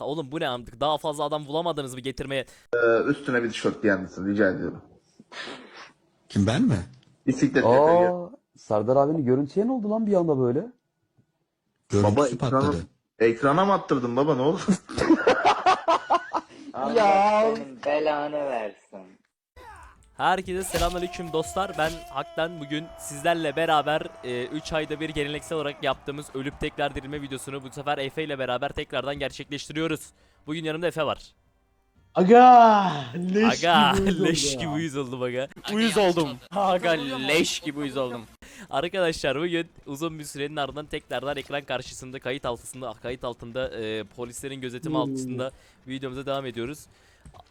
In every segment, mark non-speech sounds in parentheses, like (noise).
Ta Oğlum bu ne amdık? Daha fazla adam bulamadınız mı getirmeye? Ee, üstüne bir tişört giyer misin? Rica ediyorum. Kim ben mi? Bisiklet. Aa, Serdar abinin görüntüye ne oldu lan bir anda böyle? Görüntüsü Baba ekrana, patladı. ekrana mı attırdın baba ne oldu? (laughs) Allah senin belanı versin. Herkese selamünaleyküm dostlar. Ben Hak'tan bugün sizlerle beraber 3 ayda bir geleneksel olarak yaptığımız ölüp tekrar dirilme videosunu bu sefer Efe ile beraber tekrardan gerçekleştiriyoruz. Bugün yanımda Efe var. Aga leş Aga gibi leş oldu gibi uyuz oldum aga. Uyuz oldum. Aga leş gibi uyuz oldum. Arkadaşlar bugün uzun bir sürenin ardından tekrardan ekran karşısında kayıt altında kayıt altında e, polislerin gözetimi Hmm. altında videomuza devam ediyoruz.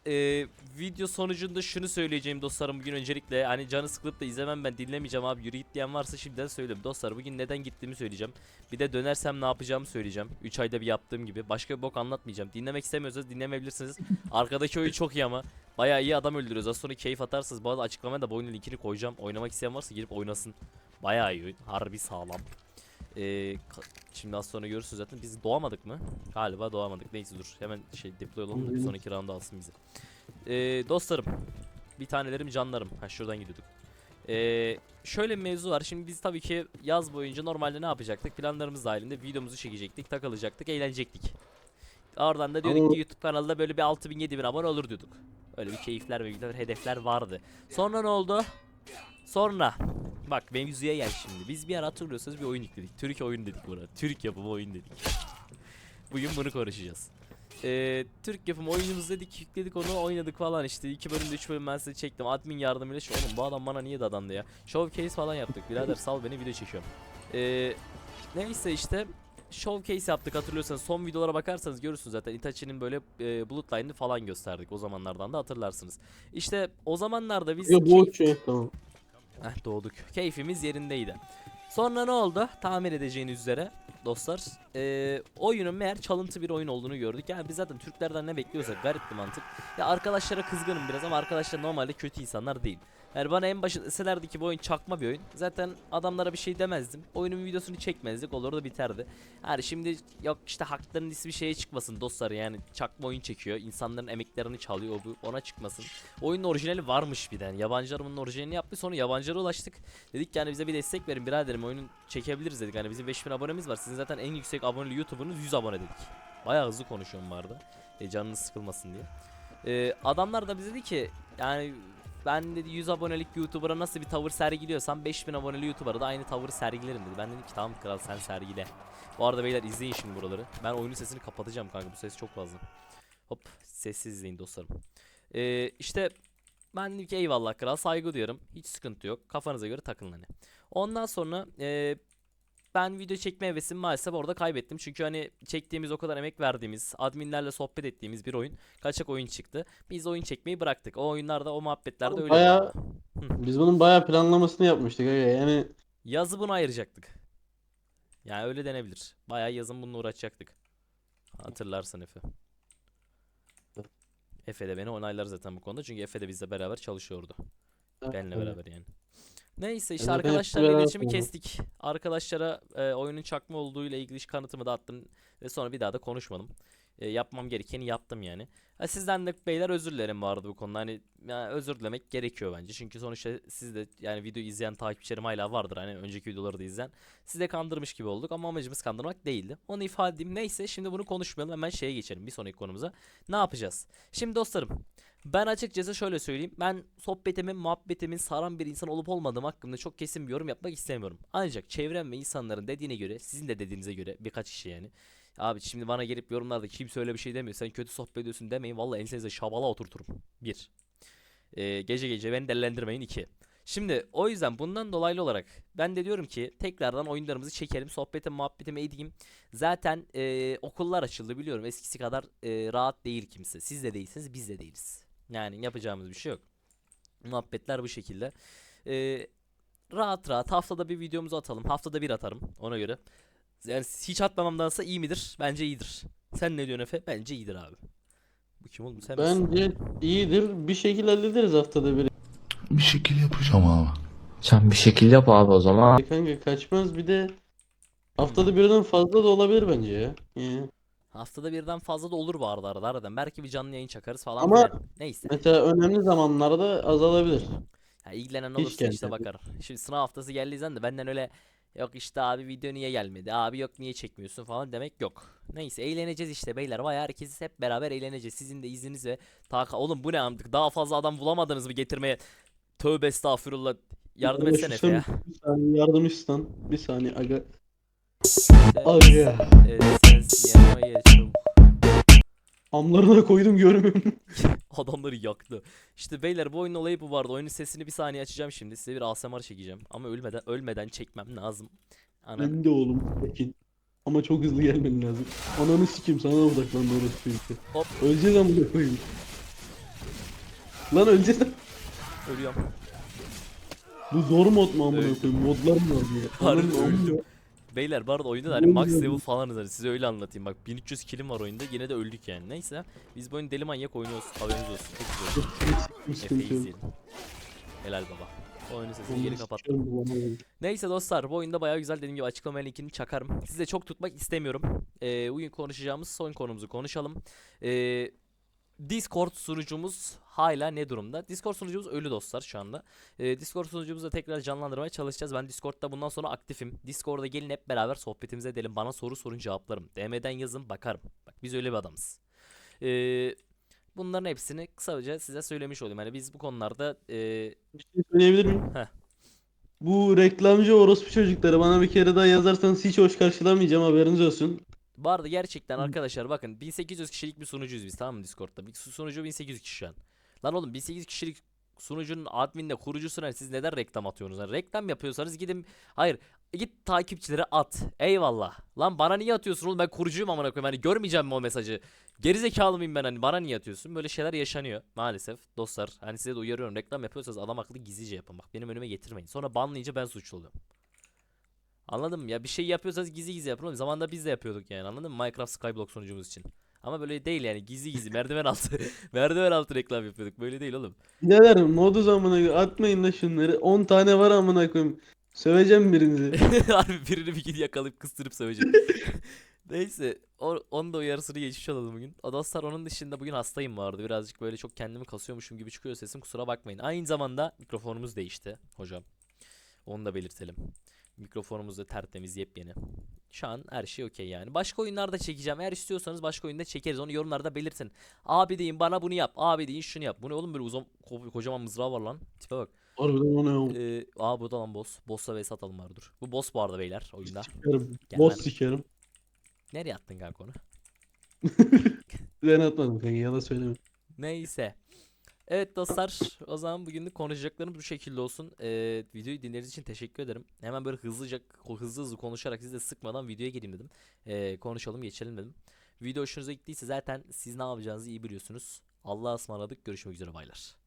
E, video sonucunda şunu söyleyeceğim dostlarım bugün öncelikle hani canı sıkılıp da izlemem ben dinlemeyeceğim abi yürü git diyen varsa şimdiden söyleyeyim. Dostlar bugün neden gittiğimi söyleyeceğim. Bir de dönersem ne yapacağımı söyleyeceğim. 3 ayda bir yaptığım gibi. Başka bir bok anlatmayacağım. Dinlemek istemiyorsanız dinlemeyebilirsiniz. (laughs) Arkadaki oyun çok iyi ama. Bayağı iyi adam öldürüyoruz. Az sonra keyif atarsınız. Bu arada açıklamaya da bu oyunun linkini koyacağım. Oynamak isteyen varsa girip oynasın. Bayağı iyi oyun. Harbi sağlam. Ee, şimdi az sonra görürsünüz zaten. Biz doğamadık mı? Galiba doğamadık. Neyse dur. Hemen şey deploy olalım da bir sonraki round'a alsın bizi. Ee, dostlarım. Bir tanelerim canlarım. Ha şuradan gidiyorduk. Ee, şöyle bir mevzu var. Şimdi biz tabii ki yaz boyunca normalde ne yapacaktık? Planlarımız dahilinde videomuzu çekecektik, takılacaktık, eğlenecektik. Oradan da diyorduk ki YouTube kanalda böyle bir 6000 7000 abone olur diyorduk. Öyle bir keyifler ve hedefler vardı. Sonra ne oldu? Sonra bak mevzuya gel şimdi. Biz bir ara hatırlıyorsanız bir oyun yükledik. Türk oyun dedik buna. Türk yapımı oyun dedik. Bugün bunu konuşacağız. Ee, Türk yapımı oyunumuz dedik yükledik onu oynadık falan işte 2 bölümde 3 bölüm ben size çektim admin yardımıyla şu oğlum bu adam bana niye dadandı ya showcase falan yaptık birader sal beni video çekiyorum ee, neyse işte showcase yaptık hatırlıyorsanız son videolara bakarsanız görürsünüz zaten Itachi'nin böyle e, Bloodline'ını falan gösterdik o zamanlardan da hatırlarsınız işte o zamanlarda biz Ya bu şey tamam. Heh doğduk. Keyfimiz yerindeydi. Sonra ne oldu? Tahmin edeceğiniz üzere dostlar. Eee oyunun meğer çalıntı bir oyun olduğunu gördük. Yani biz zaten Türklerden ne bekliyorsak garip bir mantık. Ya arkadaşlara kızgınım biraz ama arkadaşlar normalde kötü insanlar değil. Yani bana en başında deselerdi ki bu oyun çakma bir oyun. Zaten adamlara bir şey demezdim. Oyunun videosunu çekmezdik olur da biterdi. Yani şimdi yok işte hakların ismi şeye çıkmasın dostlar yani çakma oyun çekiyor. insanların emeklerini çalıyor bu ona çıkmasın. Oyunun orijinali varmış bir de. Yani yabancılar bunun orijinalini yaptı sonra yabancılara ulaştık. Dedik yani bize bir destek verin biraderim oyunun çekebiliriz dedik. Hani bizim 5000 abonemiz var. Sizin zaten en yüksek aboneli YouTuber'ınız 100 abone dedik. Bayağı hızlı konuşuyorum bu arada. E, canınız sıkılmasın diye. E, adamlar da bize dedi ki yani ben dedi 100 abonelik YouTuber'a nasıl bir tavır sergiliyorsam 5000 aboneli YouTuber'a da aynı tavırı sergilerim dedi. Ben dedim ki tamam kral sen sergile. Bu arada beyler izleyin şimdi buraları. Ben oyunun sesini kapatacağım kanka bu ses çok fazla. Hop sessiz izleyin dostlarım. E, işte ben dedim ki eyvallah kral saygı duyuyorum. Hiç sıkıntı yok. Kafanıza göre takılın hani. Ondan sonra eee, ben video çekme hevesimi maalesef orada kaybettim. Çünkü hani çektiğimiz o kadar emek verdiğimiz, adminlerle sohbet ettiğimiz bir oyun, kaçak oyun çıktı. Biz oyun çekmeyi bıraktık. O oyunlarda, o muhabbetlerde öyle. Bayağı biz bunun bayağı planlamasını yapmıştık aga yani Yazı bunu ayıracaktık. Yani öyle denebilir. Bayağı yazın bununla uğraşacaktık. Hatırlarsın Efe. Efe de beni onaylar zaten bu konuda. Çünkü Efe de bizle beraber çalışıyordu. Benle beraber yani. Neyse işte Evet, arkadaşlarla beraber iletişimi kestik. Arkadaşlara e, oyunun çakma olduğu ile ilgili kanıtımı da attım ve sonra bir daha da konuşmadım. E, yapmam gerekeni yaptım yani. Ha, sizden de beyler özür dilerim arada bu konuda. Hani yani özür dilemek gerekiyor bence. Çünkü sonuçta siz de yani video izleyen takipçilerim hala vardır. Hani önceki videoları da izleyen. Sizi de kandırmış gibi olduk ama amacımız kandırmak değildi. Onu ifade edeyim. Neyse şimdi bunu konuşmayalım. Hemen şeye geçelim bir sonraki konumuza. Ne yapacağız? Şimdi dostlarım ben açıkçası şöyle söyleyeyim. Ben sohbetimin, muhabbetimin saran bir insan olup olmadığım hakkında çok kesin bir yorum yapmak istemiyorum. Ancak çevrem ve insanların dediğine göre, sizin de dediğinize göre birkaç kişi yani. Abi şimdi bana gelip yorumlarda kimse öyle bir şey demiyor. Sen kötü sohbet ediyorsun demeyin. Vallahi ensenize şabala oturturum. Bir. Ee, gece gece beni delilendirmeyin. iki. Şimdi o yüzden bundan dolaylı olarak ben de diyorum ki tekrardan oyunlarımızı çekelim. Sohbetim muhabbetimi edeyim. Zaten e, okullar açıldı biliyorum. Eskisi kadar e, rahat değil kimse. Siz de değilsiniz biz de değiliz. Yani yapacağımız bir şey yok. Muhabbetler bu şekilde. Ee, rahat rahat haftada bir videomuzu atalım. Haftada bir atarım ona göre. Yani hiç atmamamdansa iyi midir? Bence iyidir. Sen ne diyorsun Efe? Bence iyidir abi. Bu kim oğlum sen misin? bence iyidir. Bir şekilde hallederiz haftada bir. Bir şekil yapacağım abi. Sen bir şekil yap abi o zaman. Kanka kaçmaz bir de haftada birden fazla da olabilir bence ya. Yani Haftada birden fazla da olur bu arada arada aradan. Belki bir canlı yayın çakarız falan Ama- filan. Neyse. Mesela önemli zamanlarda azalabilir. Ya ilgilenen Hiç olursa işte gelmedi. bakar. Şimdi sınav haftası geldiği zaman da benden öyle yok işte abi video niye gelmedi? Abi yok niye çekmiyorsun falan demek yok. Neyse eğleneceğiz işte beyler. Vay herkes hep beraber eğleneceğiz. Sizin de izniniz ve taka oğlum bu ne amdık? Daha fazla adam bulamadınız mı getirmeye? Tövbe estağfurullah. Yardım Ama etsene Efe ya. Bir saniye yardım istan. Bir saniye aga. Aga. e, sensin çabuk. Amlarına koydum görmüyorum. Adamları yaktı. İşte beyler bu oyunun olayı bu vardı. Oyunun sesini bir saniye açacağım şimdi. Size bir ASMR çekeceğim. Ama ölmeden ölmeden çekmem lazım. Ana Ben de oğlum. Sakin. Ama çok hızlı gelmen lazım. Ananı sikeyim sana odaklandı orası çocukta. Hop. Öleceğiz amına koyayım. Lan öleceğiz. ölüyorum. Bu zor mod mu amına Öldüm. koyayım? Modlar mı var diye. Harbi öldüm. Beyler bu arada oyunda da hani max level falanız hani size öyle anlatayım. Bak 1300 killim var oyunda yine de öldük yani. Neyse. Biz bu oyunu deli manyak oynuyoruz. Haberiniz olsun. Çok güzel Efe'yi izleyelim Helal baba. O oyunun sesini geri Onu kapat sikerim bu bana oğlum. Neyse dostlar bu oyunda bayağı güzel dediğim gibi açıklama linkini çakarım. Size çok tutmak istemiyorum. Ee, bugün konuşacağımız son konumuzu konuşalım. Ee, Discord sunucumuz hala ne durumda? Discord sunucumuz ölü dostlar şu anda. Ee, Discord sunucumuzu da tekrar canlandırmaya çalışacağız. Ben Discord'da bundan sonra aktifim. Discord'a gelin hep beraber sohbetimize edelim. Bana soru sorun cevaplarım. DM'den yazın bakarım. Bak biz öyle bir adamız. Ee, bunların hepsini kısaca size söylemiş olayım. Hani biz bu konularda e, Bir şey söyleyebilir miyim? Heh. Bu reklamcı orospu çocukları bana bir kere daha yazarsanız hiç hoş karşılamayacağım haberiniz olsun. Bu arada gerçekten arkadaşlar bakın 1800 kişilik bir sunucuyuz biz tamam mı Discord'da? Bir su- sunucu 1800 kişi şu an. Lan oğlum 1800 kişilik sunucunun adminine kurucusuna siz neden reklam atıyorsunuz? Yani reklam yapıyorsanız gidin hayır git takipçilere at. Eyvallah. Lan bana niye atıyorsun oğlum ben kurucuyum amına koyayım. Hani görmeyeceğim mi o mesajı? Gerizekalı mıyım ben hani bana niye atıyorsun? Böyle şeyler yaşanıyor maalesef dostlar. Hani size de uyarıyorum reklam yapıyorsanız adam akıllı gizlice yapın bak benim önüme getirmeyin. Sonra banlayınca ben suçlu oluyorum. Anladın mı ya? Bir şey yapıyorsanız gizli gizli yapın oğlum. Zamanında biz de yapıyorduk yani anladın mı? Minecraft Skyblock sunucumuz için. Ama böyle değil yani gizli gizli merdiven altı (laughs) merdiven altı reklam yapıyorduk. Böyle değil oğlum. Birader moduz amına atmayın da şunları 10 tane var amına koyayım. Söveceğim birinizi. (laughs) Harbi birini bir gün yakalayıp kıstırıp söveceğim. (laughs) Neyse o, onun da uyarısını geçmiş olalım bugün. Dostlar onun dışında bugün hastayım vardı. Birazcık böyle çok kendimi kasıyormuşum gibi çıkıyor sesim kusura bakmayın. Aynı zamanda mikrofonumuz değişti hocam. Onu da belirtelim. Mikrofonumuz da tertemiz yepyeni. Şu an her şey okey yani. Başka oyunlarda çekeceğim. Eğer istiyorsanız başka oyunda çekeriz. Onu yorumlarda belirtin. Abi deyin bana bunu yap. Abi deyin şunu yap. Bu ne oğlum böyle uzun ko- kocaman mızrağı var lan. Tipe bak. Harbiden o ne oğlum? Ee, aa bu da lan boss. Boss'la vs atalım var dur. Bu boss bu arada beyler oyunda. Sikerim. Gel Boss lan. sikerim. Nereye attın kanka onu? (laughs) Ben atmadım kanka yalan söyleme. Neyse. Evet dostlar o zaman bugünlük konuşacaklarımız bu şekilde olsun. Ee, videoyu dinlediğiniz için teşekkür ederim. Hemen böyle hızlıca hızlı hızlı konuşarak sizi de sıkmadan videoya gireyim dedim. Ee, konuşalım geçelim dedim. Video hoşunuza gittiyse zaten siz ne yapacağınızı iyi biliyorsunuz. Allah'a ısmarladık görüşmek üzere baylar.